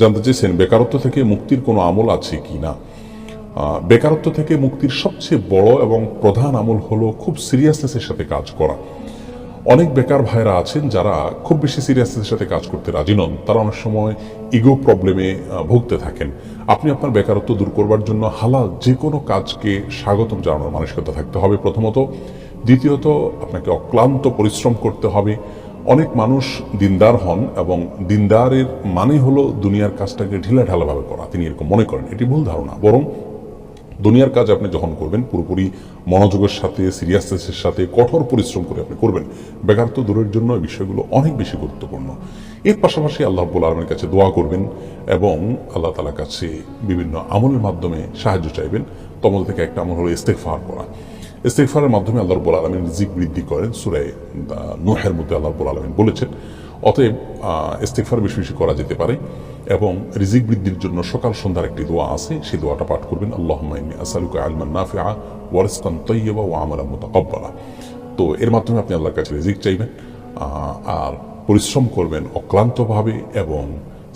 জানতে চেয়েছেন, বেকারত্ব থেকে মুক্তির কোনো আমল আছে কি না? বেকারত্ব থেকে মুক্তির সবচেয়ে বড় এবং প্রধান আমল হলো খুব সিরিয়াসনেসের সাথে কাজ করা। অনেক বেকার ভাইরা আছেন যারা খুব বেশি সিরিয়াসনেসের সাথে কাজ করতে রাজি নন। তারা অনেক সময় ইগো প্রবলেমে ভুগতে থাকেন। আপনি আপনার বেকারত্ব দূর করবার জন্য হালাল যে কোনো কাজকে স্বাগতম জানানোর মানসিকতা থাকতে হবে প্রথমত। দ্বিতীয়ত, আপনাকে অক্লান্ত পরিশ্রম করতে হবে। অনেক মানুষ দিনদার হন এবং দিনদারের মানে হলো দুনিয়ার কাজটাকে ঢিলাঢালাভাবে করা। তিনি এরকম মনে করেন। এটি ভুল ধারণা। বরং দুনিয়ার কাজ আপনি যখন করবেন, পুরোপুরি মনোযোগের সাথে সিরিয়াসনেসের সাথে, কঠোর পরিশ্রম করে আপনি করবেন বেকারত্ব দূরের জন্য এই বিষয়গুলো অনেক বেশি গুরুত্বপূর্ণ। এর পাশাপাশি আল্লাহ আব্বুল আলমের কাছে দোয়া করবেন এবং আল্লাহ তালার কাছে বিভিন্ন আমলের মাধ্যমে সাহায্য চাইবেন। তমল থেকে একটা আমল হলো ইস্তেকফার করা ইস্তেকফারের মাধ্যমে আল্লাহ রব্বুল আলমিন রিজিক বৃদ্ধি করেন সুরায় নুহের মধ্যে আল্লাহ রব্বুল আলমিন বলেছেন। অতএব ইস্তেকফার বেশি বেশি করা যেতে পারে এবং রিজিক বৃদ্ধির জন্য সকাল সন্ধ্যার একটি দোয়া আছে, সেই দোয়াটা পাঠ করবেন। আল্লাহ আসালুকা আলমান নাফিআ ওয়ারিসকান তৈয়বা ও আমালা মুতাকাব্বালা। তো এর মাধ্যমে আপনি আল্লাহর কাছে রিজিক চাইবেন আর পরিশ্রম করবেন অক্লান্তভাবে এবং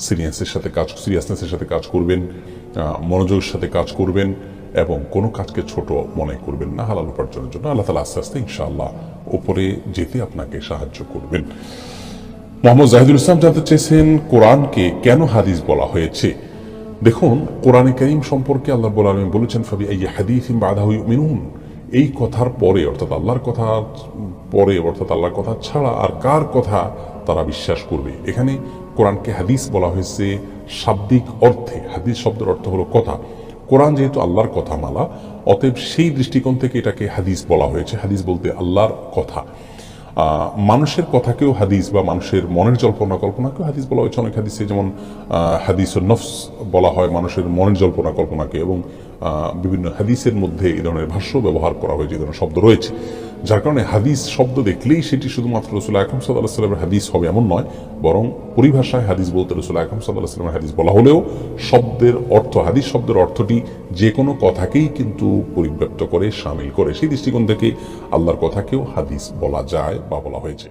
সিরিয়াসের সাথে কাজ সিরিয়াসনেসের সাথে কাজ করবেন মনোযোগের সাথে কাজ করবেন এবং কোনো কাজকে ছোট মনে করবেন না, হালাল উপার্জনের জন্য। আল্লাহ তালা আস্তে আস্তে ইনশাআল্লাহ উপরে যেতে আপনাকে সাহায্য করবেন। মোহাম্মদ জাহিদুল ইসলাম জানতে চেয়েছেন, কোরআনকে কেন হাদিস বলা হয়েছে? দেখুন, কোরআনে করিম সম্পর্কে আল্লাহ বল আলম বলেছেন, ফাবি এই হাদিস বাধা মিনুন এই কথার পরে, অর্থাৎ আল্লাহর কথা পরে, অর্থাৎ আল্লাহর কথা ছাড়া আর কার কথা তারা বিশ্বাস করবে? এখানে কোরআনকে হাদিস বলা হয়েছে শাব্দিক অর্থে। হাদিস শব্দের অর্থ হলো কথা। কোরআন যেহেতু আল্লাহর কথা মালা অতএব সেই দৃষ্টিকোণ থেকে এটাকে হাদিস বলা হয়েছে। হাদিস বলতে আল্লাহর কথা। মানুষের কথাকেও হাদিস বা মানুষের মনের জল্পনা কল্পনাকেও হাদিস বলা হয়েছে। অনেক হাদিসে যেমন হাদিস নফস বলা হয় মানুষের মনের জল্পনা কল্পনাকে এবং বিভিন্ন হাদিসের মধ্যে এই ধরনের ভাষ্য ব্যবহার করা হয়েছে এই ধরনের শব্দ রয়েছে। যার কারণে হাদিস শব্দ দেখলেই সেটি শুধুমাত্র রসুল আকরম সাল্লাহ সাল্লামের হাদিস হবে এমন নয়, বরং পরিভাষায় হাদিস বলতে রসুল আকরম সাল্লাহ সাল্লামের হাদিস বলা হলেও শব্দের অর্থ, হাদিস শব্দের অর্থটি যে কোনো কথাকেই কিন্তু পরিব্যাপ্ত করে, সামিল করে। সেই দৃষ্টিকোণ থেকে আল্লাহর কথাকেও হাদিস বলা যায় বা বলা হয়েছে।